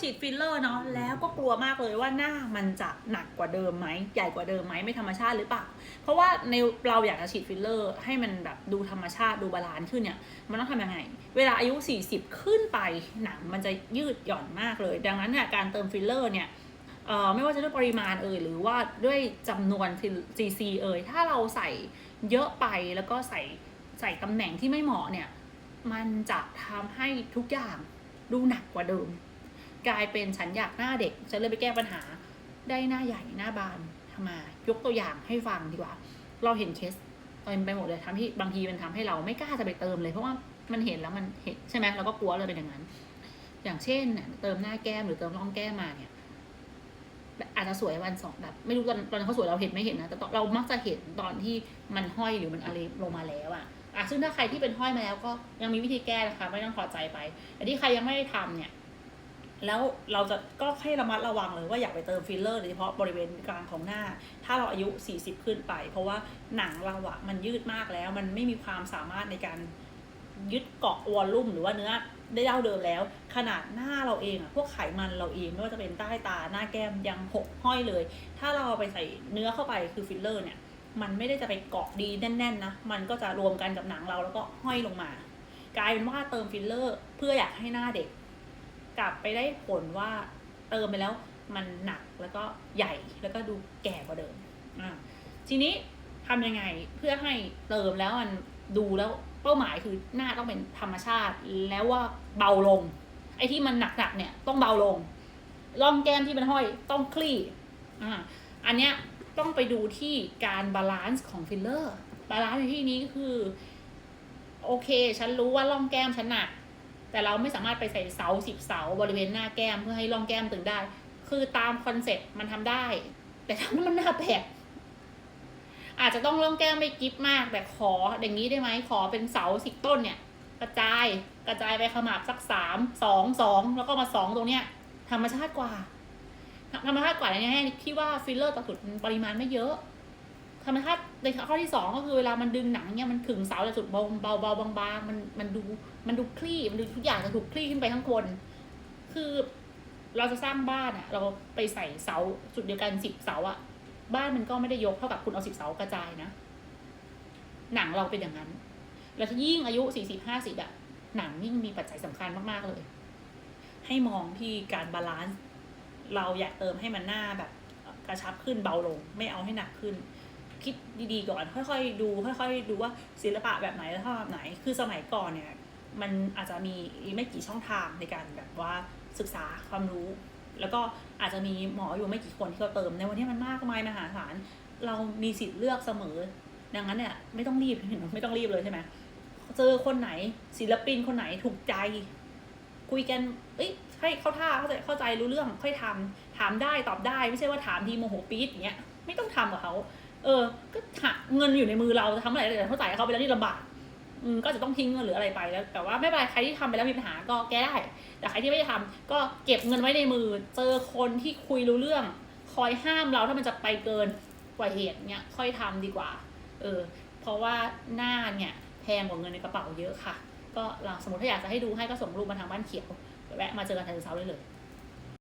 ฉีดฟิลเลอร์เนาะแล้วก็กลัวมากเลยว่าหน้ามันจะหนักกว่าเดิมไหมใหญ่กว่าเดิมไหมไม่ธรรมชาติหรือเปล่าเพราะว่าในเราอยากจะฉีดฟิลเลอร์ ให้มันแบบดูธรรมชาติดูบาลานซ์ขึ้นเนี่ยมันต้องทำยังไง เวลาอายุ 40 ขึ้นไปหนังมันจะยืดหย่อนมากเลย ดังนั้นเนี่ยการเติมฟิลเลอร์เนี่ยไม่ว่าจะด้วยปริมาณเอ่ยหรือว่าด้วยจำนวน cc เอ่ยถ้าเราใส่เยอะไปแล้วก็ใส่ใส่ตำแหน่งที่ไม่เหมาะเนี่ย มันจะทำให้ทุกอย่างดูหนักกว่าเดิม กลายเป็นฉันอยากหน้าเด็กฉันเลยไปแก้ปัญหาได้หน้าใหญ่หน้าบานทำมายกตัวอย่างให้ฟังดีกว่า เราเห็นเคสเต็มไปหมดเลยทำที่บางทีมันทำให้เราไม่กล้าจะไปเติมเลย เพราะว่ามันเห็นแล้วมันเห็นใช่ไหมเราก็กลัวเลยเป็นอย่างนั้น อย่างเช่นเติมหน้าแก้มหรือเติมร่องแก้มมาเนี่ยอาจจะสวยวันสองแบบไม่รู้ตอนตอนเขาสวยเราเห็นไม่เห็นนะแต่เรามักจะเห็นตอนที่มันห้อยหรือมันอะไรลงมาแล้วอะอะซึ่งถ้าใครที่เป็นห้อยมาแล้วก็ยังมีวิธีแก้นะคะ ไม่ต้องพอใจไปแต่ที่ใครยังไม่ได้ทำเนี่ย แล้วเราจะก็ให้ระมัดระวังเลยว่าอย่าไปเติมฟิลเลอร์โดยเฉพาะบริเวณกลางของหน้า ถ้าเราอายุ 40 ขึ้นไป เพราะว่าหนังเราอะมันยืดมากแล้ว มันไม่มีความสามารถในการยึดเกาะวอลลุ่มหรือว่าเนื้อได้เท่าเดิมแล้ว ขนาดหน้าเราเองอะพวกไขมันเราเองไม่ว่าจะเป็นใต้ตาหน้าแก้มยังหกห้อยเลย ถ้าเราไปใส่เนื้อเข้าไปคือฟิลเลอร์เนี่ยมันไม่ได้จะไปเกาะดีแน่นๆนะมันก็จะรวมกันกับหนังเราแล้วก็ห้อยลงมา กลายเป็นว่าเติมฟิลเลอร์ เพื่ออยากให้หน้าเด็ก กลับไปได้ผลว่าเติมไปแล้วมันหนักแล้วก็ใหญ่แล้วก็ดูแก่กว่าเดิมอ่าทีนี้ทำยังไงเพื่อให้เติมแล้วมันดูแล้วเป้าหมายคือหน้าต้องเป็นธรรมชาติแล้วว่าเบาลง ไอ้ที่มันหนักๆเนี่ยต้องเบาลงร่องแก้มที่มันห้อยต้องคลี่อ่าอันเนี้ยต้องไปดูที่การบาลานซ์ของฟิลเลอร์บาลานซ์ในที่นี้คือ โอเค ฉันรู้ว่าร่องแก้มฉันหนัก แต่เราไม่สามารถไปใส่เสาสิบเสาบริเวณหน้าแก้มเพื่อให้ร่องแก้มตึงได้ คือตามคอนเซ็ปต์มันทำได้ แต่ทำให้มันหน้าแผกอาจจะต้องร่องแก้มไม่กิฟมาก แต่ขออย่างนี้ได้ไหมขอเป็นเสาสิบต้นเนี่ย กระจายกระจายไปขมับสักสามสองสองแล้วก็มาสองตรงเนี้ย ธรรมชาติกว่าธรรมชาติกว่าในแง่ที่ว่าฟิลเลอร์ต่อจุดปริมาณไม่เยอะ ธรรมชาติในข้อที่สองก็คือเวลามันดึงหนังเนี่ยมันขึงเสาแต่จุดเบาเบาเบาบางบางๆมันมันดูมันดูคลี่มันดูทุกอย่างจะถูกคลี่ขึ้นไปข้างบนคือเราจะสร้างบ้านอะเราไปใส่เสาจุดเดียวกันสิบเสาอะบ้านมันก็ไม่ได้ยกเท่ากับคุณเอาสิบเสากระจายนะ หนังเราเป็นอย่างนั้น แล้วยิ่งอายุสี่สิบห้าสิบอะหนังยิ่งมีปัจจัยสำคัญมากๆเลย ให้มองที่การบาลานซ์เราอยากเติมให้มันหน้าแบบกระชับขึ้นเบาลง ไม่เอาให้หนักขึ้น คิดดีๆก่อน ค่อยๆดู ค่อยๆดูว่าศิลปะแบบไหนแล้วแบบไหน คือสมัยก่อนเนี่ยมันอาจจะมีไม่กี่ช่องทางในการแบบว่าศึกษาความรู้ แล้วก็อาจจะมีหมออยู่ไม่กี่คนที่เขาเติม ในวันนี้มันมากมายมหาศาลเรามีสิทธิ์เลือกเสมอ ดังนั้นเนี่ยไม่ต้องรีบไม่ต้องรีบเลยใช่ไหมเจอคนไหนศิลปินคนไหนถูกใจ คุยกันเอ้ยให้เข้าท่าเข้าใจเข้าใจรู้เรื่องค่อยทำถามได้ตอบได้ไม่ใช่ว่าถามทีโมโหปี๊ดอย่างเงี้ยไม่ต้องทำกับเขา ออ ก็หาเงินอยู่ในมือเราจะทำอะไรแต่เขาจ่ายเขาไปแล้วนี่ลำบากอืมก็จะต้องทิ้งเงินหรืออะไรไปแล้ว แต่ว่าไม่เป็นไรใครที่ทำไปแล้วมีปัญหาก็แก้ได้ แต่ใครที่ไม่ได้ทำก็เก็บเงินไว้ในมือ เจอคนที่คุยรู้เรื่อง คอยห้ามเราถ้ามันจะไปเกินกว่าเหตุเนี้ยค่อยทำดีกว่า เออ เพราะว่าหน้าเนี่ยแพงกว่าเงินในกระเป๋าเยอะค่ะ ก็เราสมมติถ้าอยากจะให้ดูให้ก็ส่งรูปมาทางบ้านเขียวแวะมาเจอกันทางเช้าได้เลย